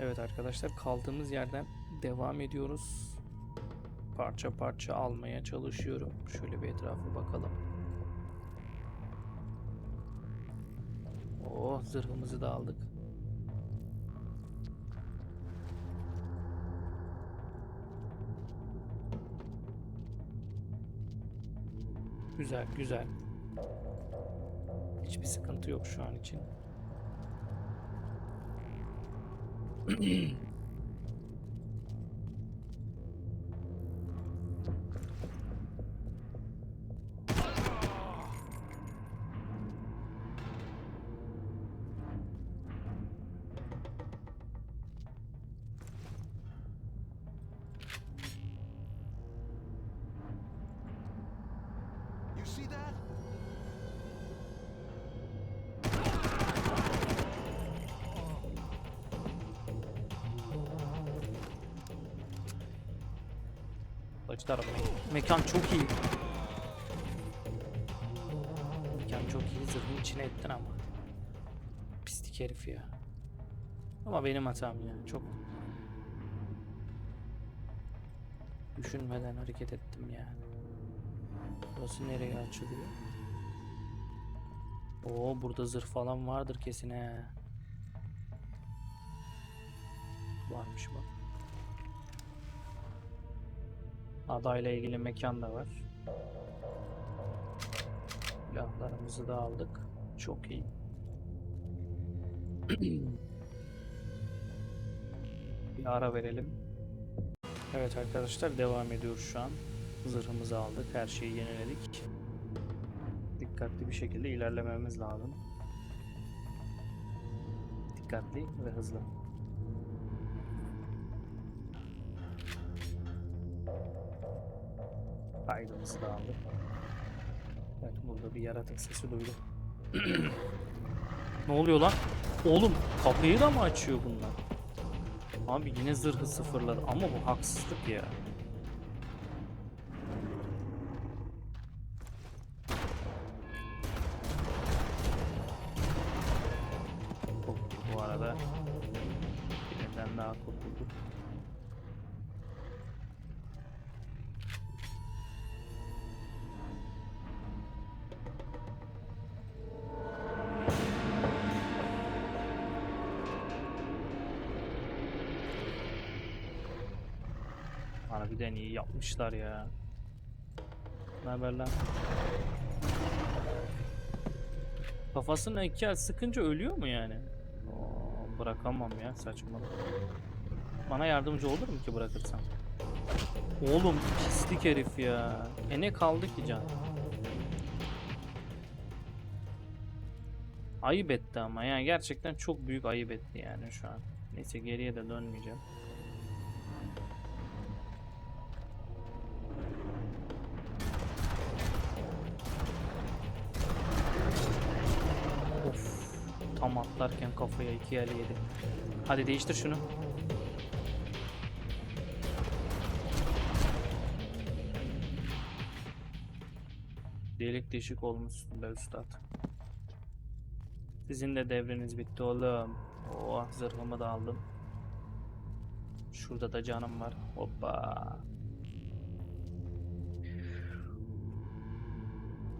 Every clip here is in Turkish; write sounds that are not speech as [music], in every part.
Evet arkadaşlar kaldığımız yerden devam ediyoruz. Parça parça almaya çalışıyorum. Şöyle bir etrafa bakalım. Oh zırhımızı da aldık. Güzel güzel. Hiçbir sıkıntı yok şu an için. mm Açtı arabayı. Mekan çok iyi. Mekan çok iyi. Zırhın içine ettin ama. Pislik herif ya. Ama benim hatam ya. Çok düşünmeden hareket ettim yani. Burası nereye açılıyor? Oo burada zırh falan vardır kesin he. Varmış bak. Adayla ilgili mekan da var. Silahlarımızı da aldık. Çok iyi. [clears throat] Bir ara verelim. Evet arkadaşlar devam ediyoruz şu an. Zırhımızı aldık. Her şeyi yeniledik. Dikkatli bir şekilde ilerlememiz lazım. Dikkatli ve hızlı. Kaydımızı da. Evet burada bir yaratık sesi duydum. ne oluyor lan? Oğlum kapıyı da mı açıyor bunlar? Abi yine zırhı sıfırladı ama bu haksızlık ya. Harbiden iyi yapmışlar ya. Ne haber lan? Kafasına iki sıkınca ölüyor mu yani? Oo, bırakamam ya saçmalık. Bana yardımcı olur mu ki bırakırsam? Oğlum pislik herif ya. E ne kaldı ki can? Ayıp etti ama yani gerçekten çok büyük ayıp etti yani şu an. Neyse geriye de dönmeyeceğim. Tam atlarken kafaya iki el yedi. Hadi değiştir şunu. Delik deşik olmuşsun be üstad. Sizin de devreniz bitti oğlum. Oh zırhımı da aldım. Şurada da canım var. Hoppa.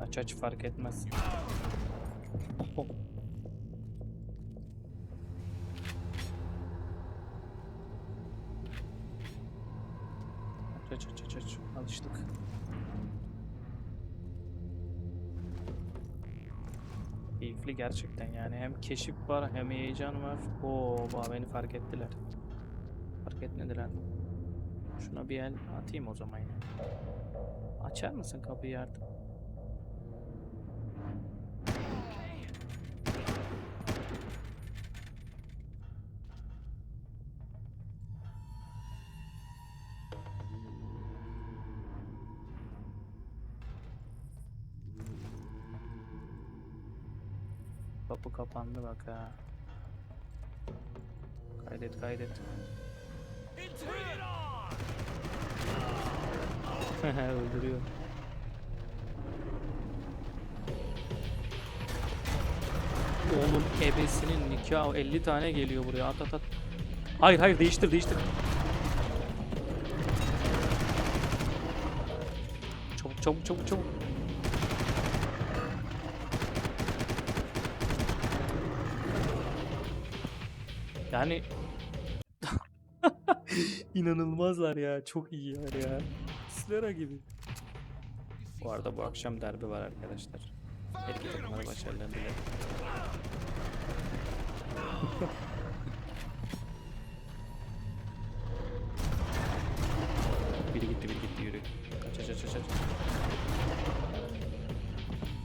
Aç aç fark etmez. Hop. Aç aç aç aç. Alıştık. Keyifli gerçekten yani hem keşif var hem heyecan var. Oo bak beni fark ettiler. Fark etmediler. Şuna bir el atayım o zaman ya. Açar mısın kapıyı artık? Kapı kapandı bak ha. Kaydet kaydet. [laughs] Öldürüyor. Oğlum ebesinin nikahı 50 tane geliyor buraya at at at. Hayır hayır değiştir değiştir. Çabuk çabuk çabuk çabuk. Yani [laughs] inanılmazlar ya. Çok iyiler ya. Slera gibi. Bu arada bu akşam derbi var arkadaşlar. Erkek takımlara başarılar dilerim. [laughs] Biri gitti biri gitti yürü. Kaç aç aç aç aç.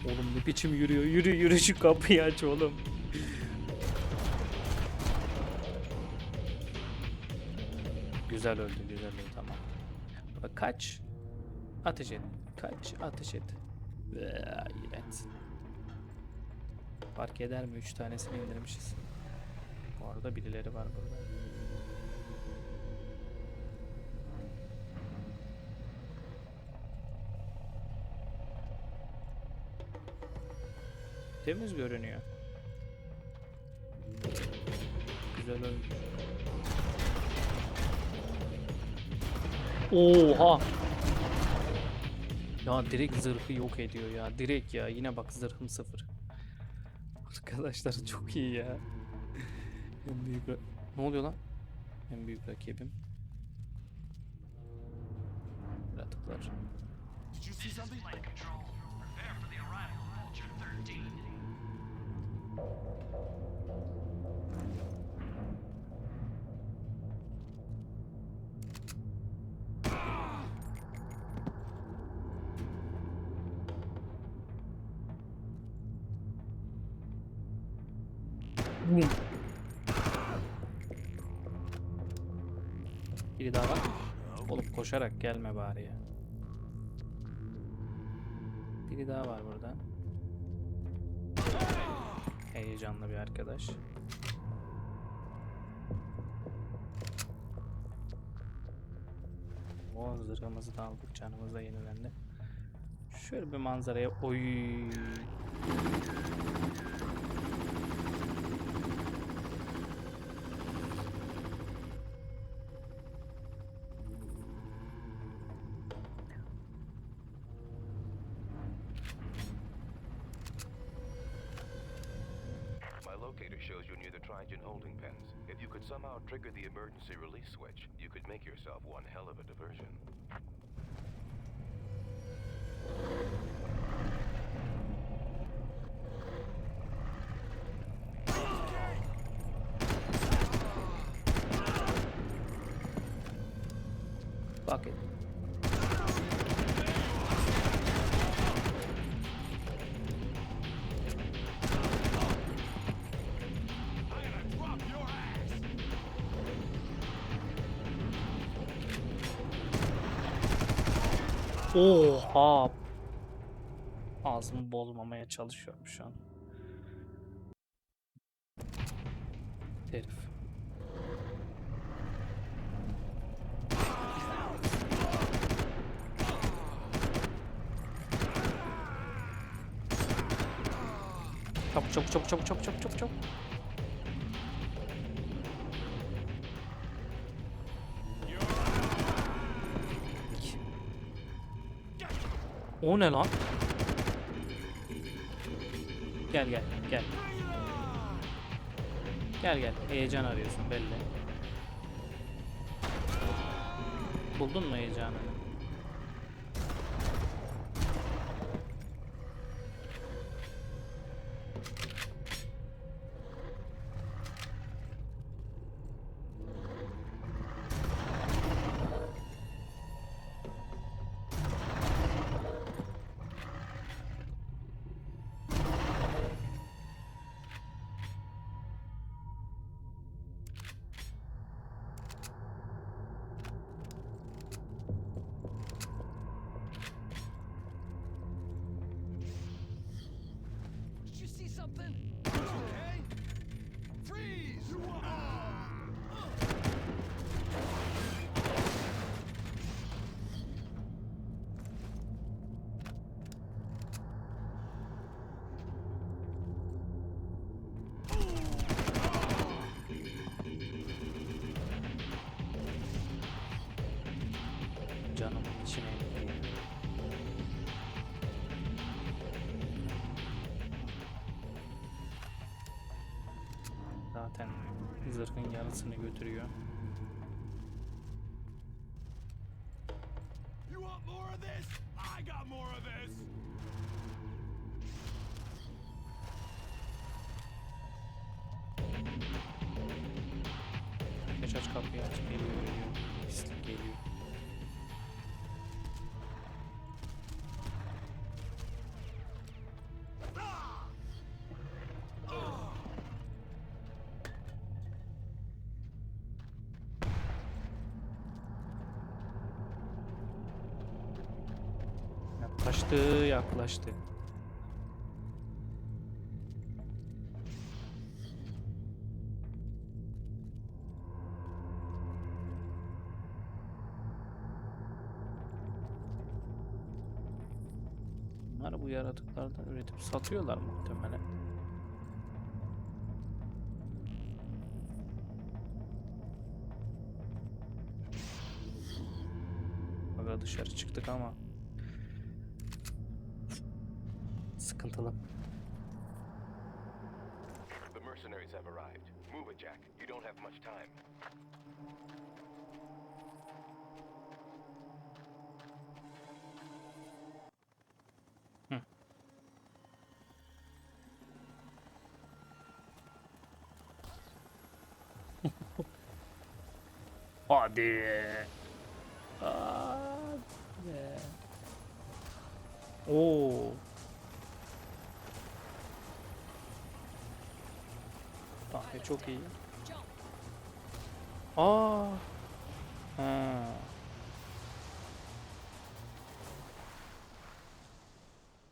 Oğlum ne biçim yürüyor. Yürü yürü şu kapıyı aç oğlum. Güzel öldü güzel öldü tamam. Kaç. Ateş et. Kaç ateş et. İğrenç. Fark eder mi? Üç tanesini indirmişiz. Bu arada birileri var burada. Temiz görünüyor. Güzel ölmüş. Oha! Ya direkt zırhı yok ediyor ya. Direkt ya. Yine bak zırhım sıfır. Arkadaşlar çok iyi ya. En büyük Ne oluyor lan? En büyük rakibim. Yaratıklar. Something? Biri daha var. Oğlum koşarak gelme bari ya. Biri daha var burada. Heyecanlı bir arkadaş. O zırhımızı da aldık canımız da yenilendi. Şöyle bir manzaraya oy. Could somehow trigger the emergency release switch, you could make yourself one hell of a diversion. Oha. Ağzımı bozmamaya çalışıyorum şu an. Herif. Çabuk çabuk çabuk çabuk çabuk çabuk çabuk çabuk. O ne lan? Gel gel gel. Gel gel. Heyecan arıyorsun belli. Buldun mu heyecanını? something? Okay? Freeze! Canım içine zırhın yarısını götürüyor. Yaklaştı yaklaştı. Bunlar bu yaratıklardan üretip satıyorlar muhtemelen. Aga dışarı çıktık ama have arrived. Move it, Jack. You don't have much time. Hmm. [laughs] oh dear. Ah, oh Yeah. Oh. Tahmin çok iyi. Aa. Ha.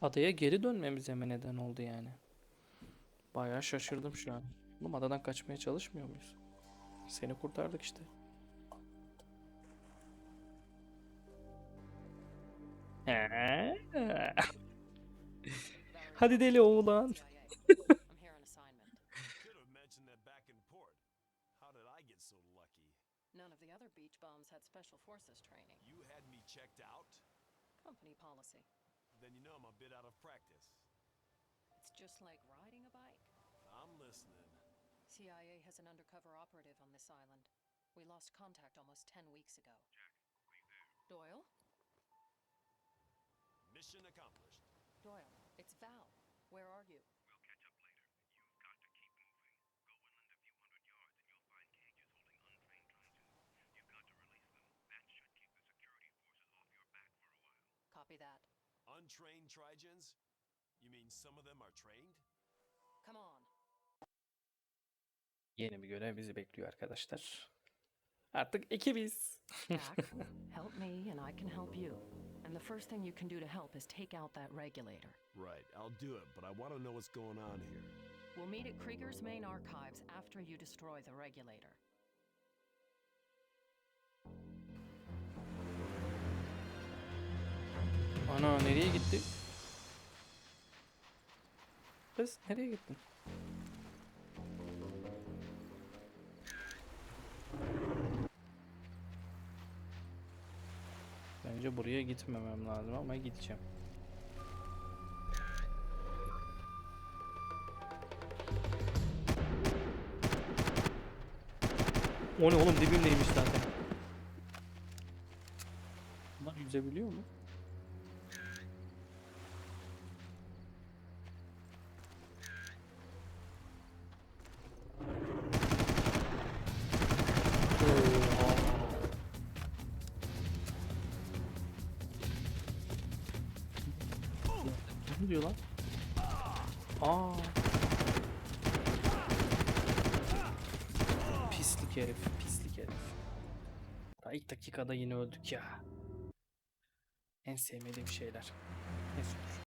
Adaya geri dönmemize mi neden oldu yani? Bayağı şaşırdım şu an. Oğlum adadan kaçmaya çalışmıyor muyuz? Seni kurtardık işte. [laughs] Hadi deli oğlan. [laughs] special forces training. You had me checked out? Company policy. Then you know I'm a bit out of practice. It's just like riding a bike. I'm listening. CIA has an undercover operative on this island. We lost contact almost 10 weeks ago. Doyle? Mission accomplished. Doyle, it's Val. Where are you? Copy that. Untrained Trigens? You mean some of them are trained? Come on. Yeni bir görev bizi bekliyor arkadaşlar. Artık ekibiz. Jack, [laughs] help me and I can help you. And the first thing you can do to help is take out that regulator. Right, I'll do it, but I want to know what's going on here. We'll meet at Krieger's main archives after you destroy the regulator. Ana nereye gitti? Kız nereye gittin? Bence buraya gitmemem lazım ama gideceğim. O ne oğlum dibimdeymiş zaten. Bunlar yüzebiliyor mu? Diyor lan? Aa. Pislik herif, pislik herif. Daha ilk dakikada yine öldük ya. En sevmediğim şeyler. Neyse